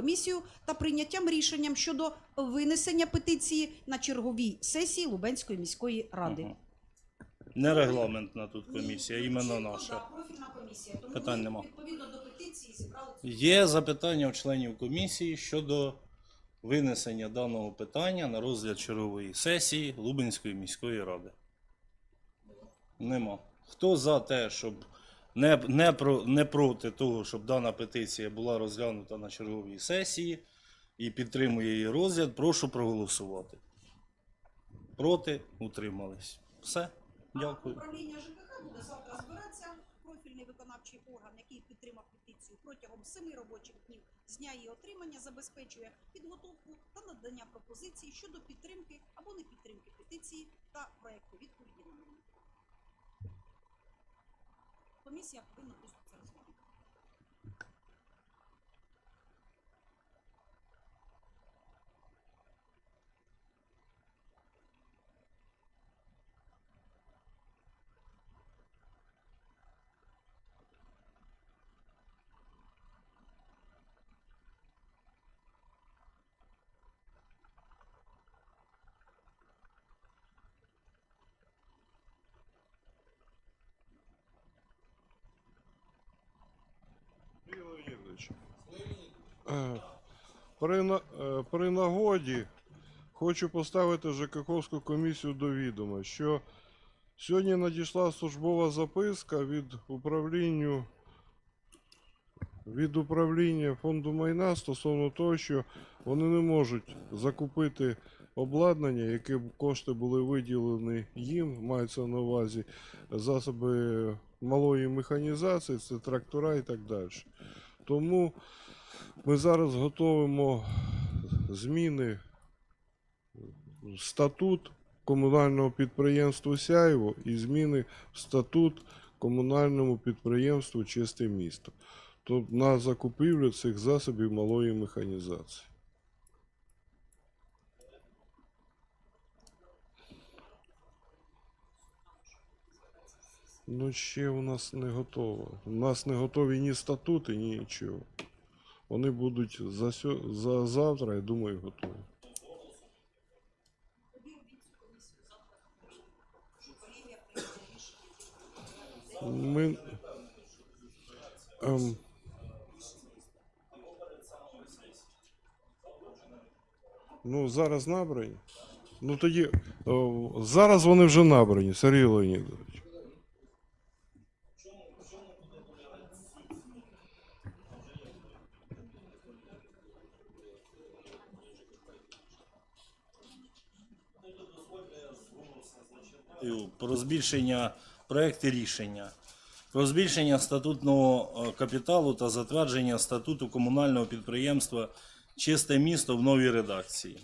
комісію та прийняттям рішенням щодо винесення петиції на черговій сесії Лубенської міської ради. Не регламентна тут комісія, Ні, іменно чітко, наша. да, профільна комісія. Тому Питань ми, нема. відповідно до петиції зібрали цю Є запитання у членів комісії щодо винесення даного питання на розгляд чергової сесії Лубенської міської ради. Нема. Хто за те, щоб не, не, про, не проти того, щоб дана петиція була розглянута на черговій сесії і підтримує її розгляд, прошу проголосувати. Проти утримались. Все. Дякую. Управління ЖКХ буде завтра збиратися. Профільний виконавчий орган, який підтримав петицію протягом семи робочих днів з дня її отримання, забезпечує підготовку та надання пропозицій щодо підтримки або не підтримки петиції та проекту відповіді. Комісія повинна просто це розглянути. Сергій Леонідович, е, при, е, при нагоді хочу поставити ЖКХовську комісію до відома, що сьогодні надійшла службова записка від управління від управління фонду майна стосовно того, що вони не можуть закупити обладнання, яке б кошти були виділені їм, мається на увазі засоби малої механізації, це трактора і так далі. Тому ми зараз готуємо зміни в статут комунального підприємства Сяєво і зміни в статут комунальному підприємству Чисте місто. Тобто на закупівлю цих засобів малої механізації. Ну, ще у нас не готово. У нас не готові ні статути, ні нічого. Вони будуть за, сьо- за завтра, я думаю, готові. Ми. Ем, ну, зараз набрані. Ну тоді. о, зараз вони вже набрані, Сергій Леонідович. Про збільшення проекти рішення. Про збільшення статутного е, капіталу та затвердження статуту комунального підприємства Чисте місто в новій редакції. Е,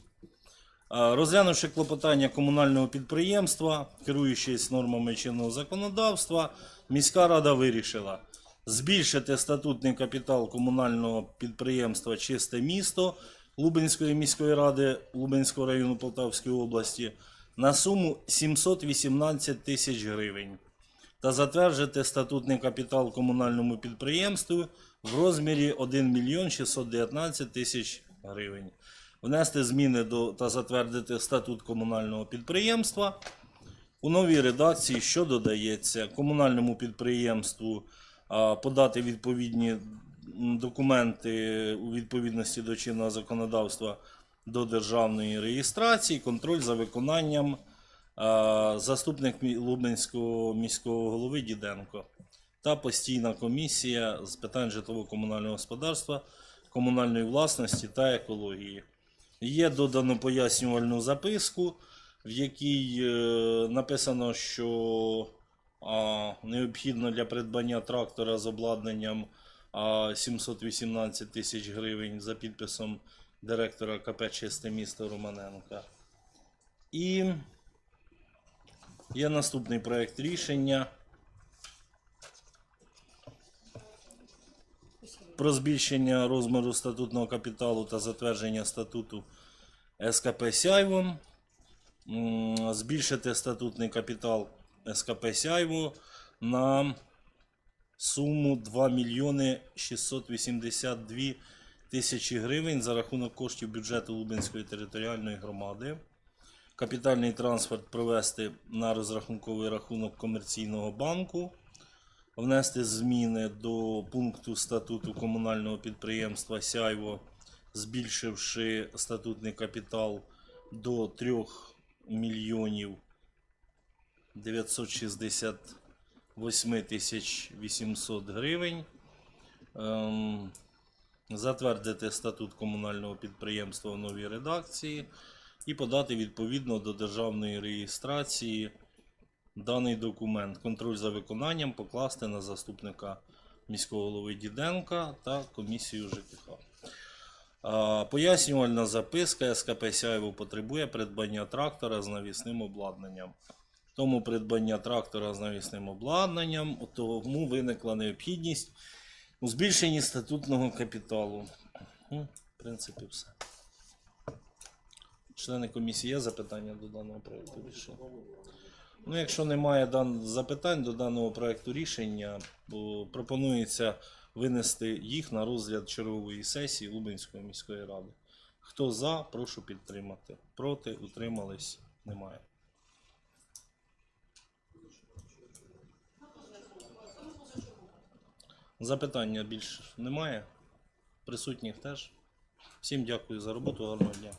Розглянувши клопотання комунального підприємства, керуючись нормами чинного законодавства, міська рада вирішила збільшити статутний капітал комунального підприємства Чисте місто Лубенської міської ради Лубенського району Полтавської області на суму 718 тисяч гривень та затвердити статутний капітал комунальному підприємству в розмірі 1 мільйон 619 тисяч гривень. Внести зміни до та затвердити статут комунального підприємства у новій редакції, що додається комунальному підприємству подати відповідні документи у відповідності до чинного законодавства до державної реєстрації, контроль за виконанням заступник Лубенського міського голови Діденко та постійна комісія з питань житлово-комунального господарства, комунальної власності та екології. Є додано пояснювальну записку, в якій е, написано, що необхідно для придбання трактора з обладнанням а, 718 тисяч гривень за підписом директора КП Чисте місто Романенка. І є наступний проект рішення. Про збільшення розміру статутного капіталу та затвердження статуту СКП Сяйво. Збільшити статутний капітал СКП Сяйво на суму 2 мільйони 682 тисячі гривень за рахунок коштів бюджету Лубенської територіальної громади. Капітальний трансферт провести на розрахунковий рахунок комерційного банку, внести зміни до пункту статуту комунального підприємства Сяйво, збільшивши статутний капітал до 3 мільйонів 968 тисяч 800 гривень. Ем, затвердити статут комунального підприємства в новій редакції і подати відповідно до державної реєстрації даний документ. Контроль за виконанням покласти на заступника міського голови Діденка та комісію ЖКХ. Пояснювальна записка СКП Сяєво потребує придбання трактора з навісним обладнанням. Тому придбання трактора з навісним обладнанням, тому виникла необхідність у збільшенні статутного капіталу. Ну, в принципі, все. Члени комісії є запитання до даного проєкту рішення? Ну, якщо немає запитань до даного проєкту рішення, пропонується винести їх на розгляд чергової сесії Лубенської міської ради. Хто за, прошу підтримати. Проти, утримались, немає. Запитання більш немає. Присутніх теж. Всім дякую за роботу, гарного дня.